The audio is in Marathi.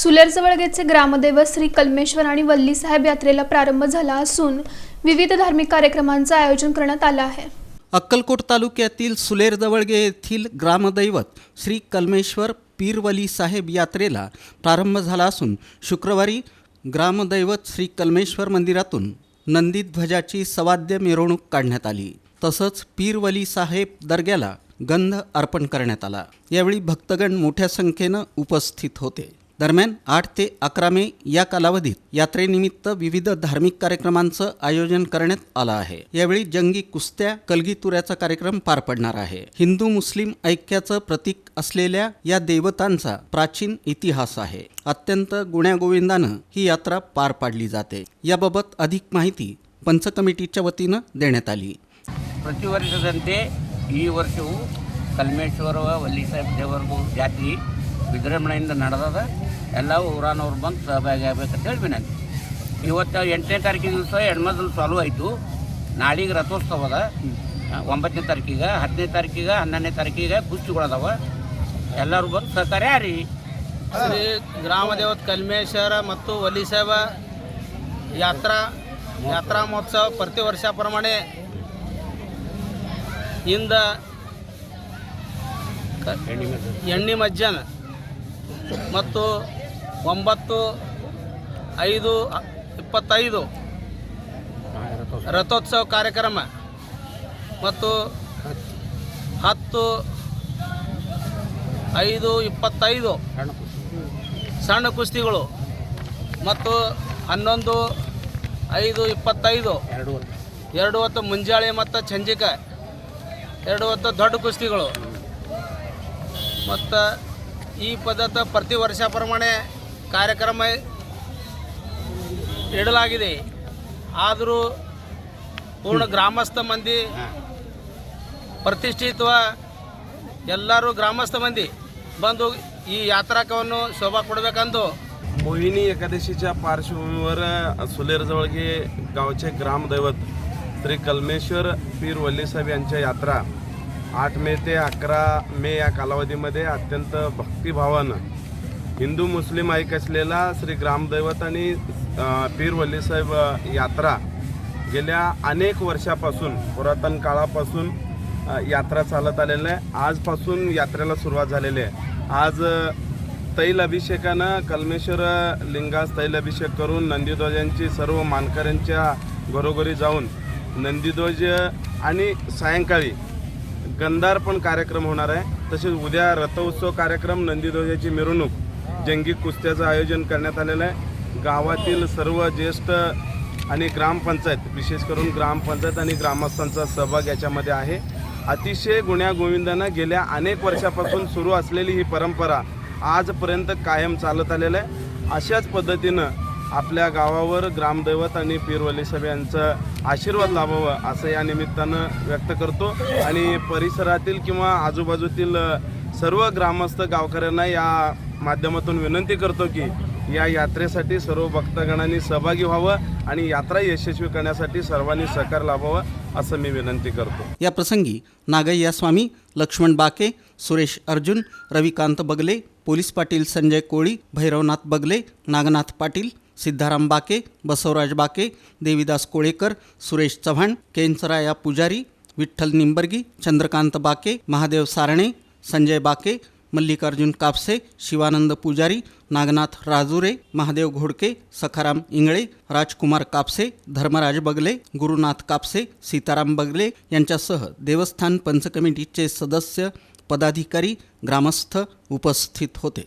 सुलेरजवळगेचे ग्रामदैवत श्री कलमेश्वर आणि वल्लीसाहेब यात्रेला प्रारंभ झाला असून विविध धार्मिक कार्यक्रमांचं आयोजन करण्यात आलं आहे. अक्कलकोट तालुक्यातील सुलेरजवळगे येथील ग्रामदैवत श्री कलमेश्वर पीरवली साहेब यात्रेला प्रारंभ झाला असून शुक्रवारी ग्रामदैवत श्री कलमेश्वर मंदिरातून नंदीध्वजाची सवाद्य मिरवणूक काढण्यात आली. तसंच पीरवली साहेब दर्ग्याला गंध अर्पण करण्यात आला. यावेळी भक्तगण मोठ्या संख्येनं उपस्थित होते. दरम्यान आठ ते अकरा मे या कालावधीत यात्रेनिमित्त विविध धार्मिक कार्यक्रमांचं आयोजन करण्यात आलं आहे यावेळी जंगी कुस्त्या कलगीतुऱ्याचा कार्यक्रम पार पडणार आहे हिंदू मुस्लिम ऐक्याचं प्रतीक असलेल्या या देवतांचा प्राचीन इतिहास आहे अत्यंत गुण्यागोविंदानं ही यात्रा पार पाडली जाते याबाबत अधिक माहिती पंच कमिटीच्या वतीनं देण्यात आली ಪ್ರತಿ ವರ್ಷದಂತೆ ಈ ವರ್ಷವೂ ಕಲ್ಮೇಶ್ವರ ವಲ್ಲಿಸಾಹೇಬ್ ದೇವರದು ಜಾತ್ರೆ ವಿಜೃಂಭಣೆಯಿಂದ ನಡೆದದ ಎಲ್ಲವೂ ಊರಾನವ್ರು ಬಂದು ಸಹಭಾಗಿ ಆಗಬೇಕಂತೇಳಿ ವಿನಂತಿ ಇವತ್ತು ಎಂಟನೇ ತಾರೀಕಿನ ದಿವಸ ಹೆಣ್ಮದಲು ಚಾಲು ಆಯಿತು. ನಾಳೆಗೆ ರಥೋತ್ಸವ ಅದ. ಒಂಬತ್ತನೇ ತಾರೀಕಿಗೆ ಹತ್ತನೇ ತಾರೀಕಿಗೆ ಹನ್ನೊಂದನೇ ತಾರೀಕಿಗೆ ಕುಸ್ತಿಗಳದಾವ ಎಲ್ಲರೂ ಬಂದು ಸಹಕಾರ ಯಾರಿ? ಶ್ರೀ ಗ್ರಾಮದೇವತ್ ಕಲ್ಮೇಶ್ವರ ಮತ್ತು ಒಲಿಸೇವ ಯಾತ್ರಾ ಯಾತ್ರಾ ಮಹೋತ್ಸವ ಪ್ರತಿ ವರ್ಷ ಪ್ರಮಾಣೆ ಇಂದ ಎಣ್ಣೆ ಮಜ್ಜನ ಮತ್ತು ಒಂಬತ್ತು, ಐದು ಇಪ್ಪತ್ತೈದು. ರಥೋತ್ಸವ ಕಾರ್ಯಕ್ರಮ. ಮತ್ತು ಹತ್ತು, ಐದು, ಇಪ್ಪತ್ತೈದು. ಸಣ್ಣ ಕುಸ್ತಿಗಳು. ಮತ್ತು ಹನ್ನೊಂದು, ಐದು, ಇಪ್ಪತ್ತೈದು. ಎರಡು ಹೊತ್ತು ಮುಂಜಾಳೆ ಮತ್ತು ಚಂಜಿಕ ಎರಡು ಹೊತ್ತು ದೊಡ್ಡ ಕುಸ್ತಿಗಳು. ಮತ್ತು ಈ ಪದ್ಧತಿ ಪ್ರತಿ ವರ್ಷ ಪ್ರಮಾಣೆ ಕಾರ್ಯಕ್ರಮ ಇಡಲಾಗಿದೆ ಆದರೂ ಪೂರ್ಣ ಗ್ರಾಮಸ್ಥ ಮಂದಿ ಪ್ರತಿಷ್ಠಿತ್ವ ಎಲ್ಲರೂ ಗ್ರಾಮಸ್ಥ ಮಂದಿ ಬಂದು ಈ ಯಾತ್ರಾಕವನ್ನು ಶೋಭಾ ಕೊಡಬೇಕಂದು मोहिनी एकादशीच्या पार्श्वभूमीवर सुलेरजवळगे गावचे ग्रामदैवत श्री कलमेश्वर पीर वल्लीसाहेब यांच्या यात्रा आठ मे ते अकरा मे या कालावधीमध्ये अत्यंत भक्तिभावानं हिंदू मुस्लिम ऐक असलेला श्री ग्रामदैवत आणि पीरवल्लीसाहेब पीर वल्लीसाहेब यात्रा गेल्या अनेक वर्षापासून पुरातन काळापासून यात्रा चालत आलेल्या आहे. आजपासून यात्रेला सुरुवात झालेली आहे. आज तैल अभिषेकानं कलमेश्वर लिंगास तैल अभिषेक करून नंदीध्वजांची सर्व मानकऱ्यांच्या घरोघरी जाऊन नंदीध्वज आणि सायंकाळी गंधार पण कार्यक्रम होणार आहे. तसेच उद्या रथोत्सव कार्यक्रम नंदीध्वजाची मिरवणूक जंगी कुस्त्याचं आयोजन करण्यात आलेलं आहे. गावातील सर्व ज्येष्ठ आणि ग्रामपंचायत विशेष करून ग्रामपंचायत आणि ग्रामस्थांचा सहभाग याच्यामध्ये आहे. अतिशय गुण्यागोविंदानं गेल्या अनेक वर्षापासून सुरू असलेली ही परंपरा आजपर्यंत कायम चालत आलेलं आहे. अशाच पद्धतीनं आपल्या गावावर ग्रामदैवत आणि पीरवली साहेब यांचं आशीर्वाद लाभावं असं या निमित्तानं व्यक्त करतो. आणि परिसरातील किंवा आजूबाजूतील सर्व ग्रामस्थ गावकऱ्यांना या माध्यमातून विनंती करतो की या यात्रेसाठी सर्व भक्तगणांनी सहभागी व्हावं आणि यात्रा यशस्वी करण्यासाठी सर्वांनी सहकार लाभावं असं मी विनंती करतो. या प्रसंगी नागय्या स्वामी लक्ष्मण बाके सुरेश अर्जुन रविकांत बगले पोलीस पाटील संजय कोळी भैरवनाथ बगले नागनाथ पाटील सिद्धाराम बाके बसवराज बाके देवीदास कोळेकर सुरेश चव्हाण केंचराया पुजारी विठ्ठल निंबर्गी चंद्रकांत बाके महादेव सारणे संजय बाके मल्लिकार्जुन कापसे शिवानंद पुजारी नागनाथ राजुरे महादेव घोडके सखाराम इंगळे राजकुमार कापसे धर्मराज बगले गुरुनाथ कापसे सीताराम बगले यांच्यासह देवस्थान पंच कमिटीचे सदस्य पदाधिकारी ग्रामस्थ उपस्थित होते.